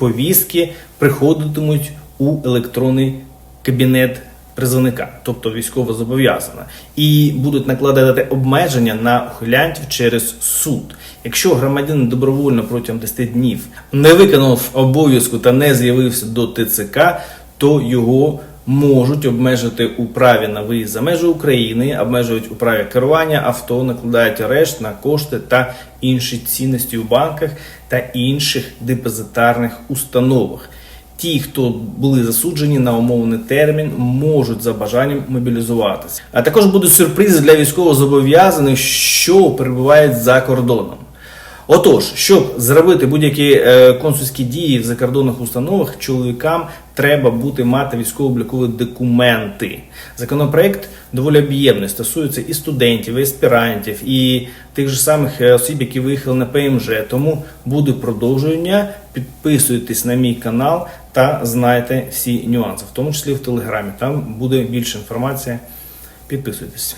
повістки приходитимуть у електронний кабінет призовника, тобто військово зобов'язана, і будуть накладати обмеження на ухилянтів через суд. Якщо громадянин добровольно протягом 10 днів не виконав обов'язку та не з'явився до ТЦК, то його можуть обмежити у праві на виїзд за межі України, обмежують у праві керування авто, накладають арешт на кошти та інші цінності у банках та інших депозитарних установах. Ті, хто були засуджені на умовний термін, можуть за бажанням мобілізуватися. А також будуть сюрпризи для військовозобов'язаних, що перебувають за кордоном. Отож, щоб зробити будь-які е, консульські дії в закордонних установах, чоловікам треба бути мати військово-облікові документи. Законопроект доволі об'ємний, стосується і студентів, і аспірантів, і тих же самих е, осіб, які виїхали на ПМЖ. Тому буде продовження. Підписуйтесь на мій канал та знайте всі нюанси, в тому числі в телеграмі. Там буде більше інформації. Підписуйтесь.